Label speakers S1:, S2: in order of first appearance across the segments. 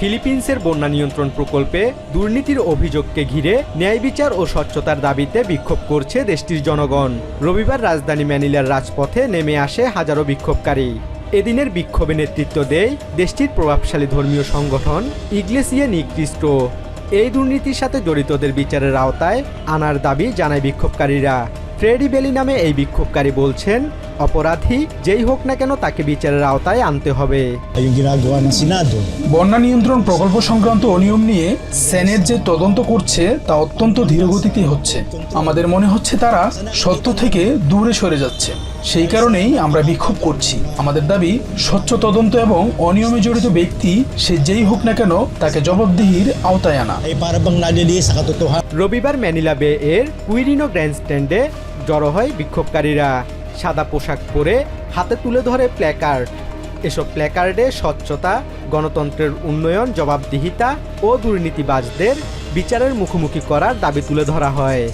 S1: ফিলিপিন্সের বন্যা নিয়ন্ত্রণ প্রকল্পে দুর্নীতির অভিযোগকে ঘিরে ন্যায় বিচার ও স্বচ্ছতার দাবিতে বিক্ষোভ করছে দেশটির জনগণ। রবিবার রাজধানী ম্যানিলার রাজপথে নেমে আসে হাজারো বিক্ষোভকারী। এদিনের বিক্ষোভে নেতৃত্ব দেয় দেশটির প্রভাবশালী ধর্মীয় সংগঠন ইগলেসিয়া নিকৃষ্ট। এই দুর্নীতির সাথে জড়িতদের বিচারের আওতায় আনার দাবি জানায় বিক্ষোভকারীরা। ফ্রেডি বেলি নামে এই বিক্ষোভকারী বলছেন অপরাধী যেই হোক না কেন তাকে বিচারের আওতায় আনতে হবে.
S2: বন্যা নিয়ন্ত্রণ প্রকল্প সংক্রান্ত অনিয়ম নিয়ে সেনেট যে তদন্ত করছে তা অত্যন্ত ধীরগতিতে হচ্ছে আমাদের মনে হচ্ছে তারা সত্য থেকে দূরে সরে যাচ্ছে সেই কারণেই আমরা বিক্ষোভ করছি আমাদের দাবি স্বচ্ছ তদন্ত এবং অনিয়মে জড়িত ব্যক্তি সে যেই হোক না কেন তাকে জবাবদিহির আওতায় আনা.
S1: রবিবার ম্যানিলা বে এর কুইরিনো গ্র্যান্ডস্ট্যান্ডে জড়ো হয় বিক্ষোভকারীরা সাদা পোশাক পরে হাতে তুলে ধরে প্ল্যাকার্ড। এসব প্ল্যাকার্ডে স্বচ্ছতা, গণতন্ত্রের উন্নয়ন, জবাবদিহিতা ও দুর্নীতিবাজদের বিচারের মুখোমুখি করার দাবি তুলে ধরা হয়।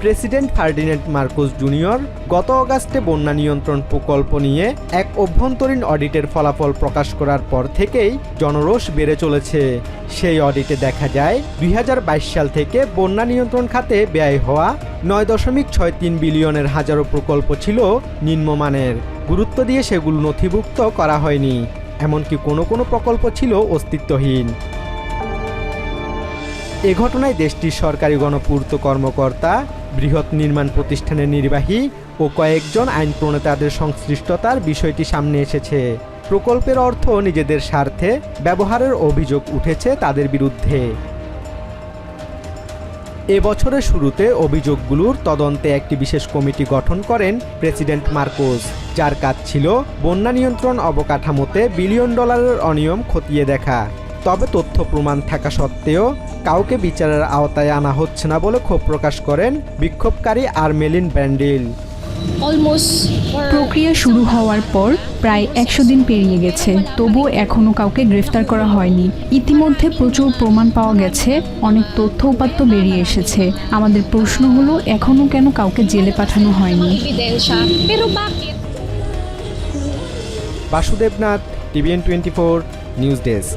S1: প্রেসিডেন্ট ফার্ডিনেন্ট মার্কোস জুনিয়র গত অগাস্টে বন্যা নিয়ন্ত্রণ প্রকল্প নিয়ে এক অভ্যন্তরীণ অডিটের ফলাফল প্রকাশ করার পর থেকেই জনরোষ বেড়ে চলেছে। সেই অডিটে দেখা যায়, দুই হাজার বাইশ সাল থেকে বন্যা নিয়ন্ত্রণ খাতে ব্যয় হওয়া নয় দশমিক ছয় তিন বিলিয়নের হাজারো প্রকল্প ছিল নিম্নমানের। গুরুত্ব দিয়ে সেগুলো নথিভুক্ত করা হয়নি, এমনকি কোনো কোনো প্রকল্প ছিল অস্তিত্বহীন। এ ঘটনায় দেশটির সরকারি গণপূর্ত কর্মকর্তা, বৃহৎ নির্মাণ প্রতিষ্ঠানের নির্বাহী ও কয়েকজন আইন প্রণেতাদের সংশ্লিষ্টতার বিষয়টি সামনে এসেছে। প্রকল্পের অর্থ নিজেদের স্বার্থে ব্যবহারের অভিযোগ উঠেছে তাদের বিরুদ্ধে। এ বছরের শুরুতে অভিযোগগুলোর তদন্তে একটি বিশেষ কমিটি গঠন করেন প্রেসিডেন্ট মার্কোস যার কাজ ছিল বন্যা নিয়ন্ত্রণ অবকাঠামোতে বিলিয়ন ডলারের অনিয়ম খতিয়ে দেখা। তবে তথ্য প্রমাণ থাকা সত্ত্বেও কাউকে বিচারের আওতায় আনা হচ্ছে না বলে ক্ষোভ প্রকাশ করেন বিক্ষোভকারী আর্মেলিন ব্যান্ডিল।
S3: প্রক্রিয়া শুরু হওয়ার পর প্রায় একশো দিন পেরিয়ে গেছে তবুও এখনও কাউকে গ্রেফতার করা হয়নি। ইতিমধ্যে প্রচুর প্রমাণ পাওয়া গেছে অনেক তথ্য উপাত্ত বেরিয়ে এসেছে। আমাদের প্রশ্ন হলো এখনও কেন কাউকে জেলে পাঠানো হয়নি?
S1: Basudebnath TVN twenty four news desk.